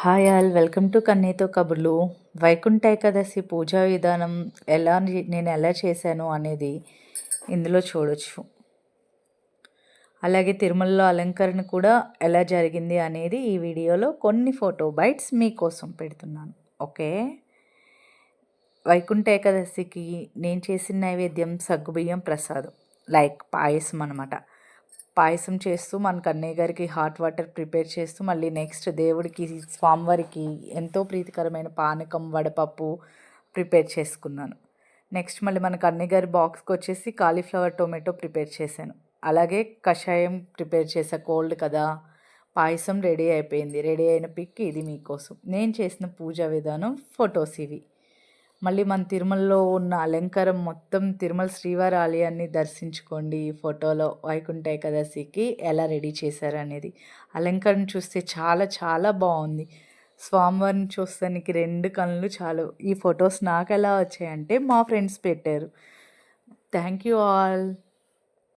Hi all welcome to కన్నీతో కబుర్లు. వైకుంఠ ఏకాదశి పూజా విధానం ఎలా నేను ఎలా చేశాను అనేది ఇందులో చూడొచ్చు. అలాగే తిరుమలలో అలంకరణ కూడా ఎలా జరిగింది అనేది ఈ వీడియోలో కొన్ని ఫోటో బైట్స్ మీకోసం పెడుతున్నాను. ఓకే? వైకుంఠ ఏకాదశికి నేను చేసిన నైవేద్యం సగ్గుబియ్యం ప్రసాదం. లైక్ పాయసం అనమాట పాయసం చేస్తూ మన కన్నయ్య గారికి హాట్ వాటర్ ప్రిపేర్ చేస్తూ మళ్ళీ నెక్స్ట్ దేవుడికి స్వామివారికి ఎంతో ప్రీతికరమైన పానకం వడపప్పు ప్రిపేర్ చేసుకున్నాను. నెక్స్ట్ మళ్ళీ మన కన్నయ్య గారి బాక్స్కి వచ్చేసి కాలీఫ్లవర్ టొమాటో ప్రిపేర్ చేశాను. అలాగే కషాయం ప్రిపేర్ చేసా కోల్డ్ కదా. పాయసం రెడీ అయిపోయింది. రెడీ అయిన పిక్ ఇది మీకోసం. నేను చేసిన పూజా విధానం ఫొటోస్ ఇవి. మళ్ళీ మన తిరుమలలో ఉన్న అలంకారం మొత్తం తిరుమల శ్రీవారి ఆలయాన్ని దర్శించుకోండి. ఈ ఫోటోలో వైకుంఠ ఏకాదశికి ఎలా రెడీ చేశారనేది. అలంకారం చూస్తే చాలా చాలా బాగుంది. స్వామివారిని చూస్తానికి రెండు కళ్ళు చాలు. ఈ ఫొటోస్ నాకు ఎలా వచ్చాయంటే మా ఫ్రెండ్స్ పెట్టారు. Thank you all.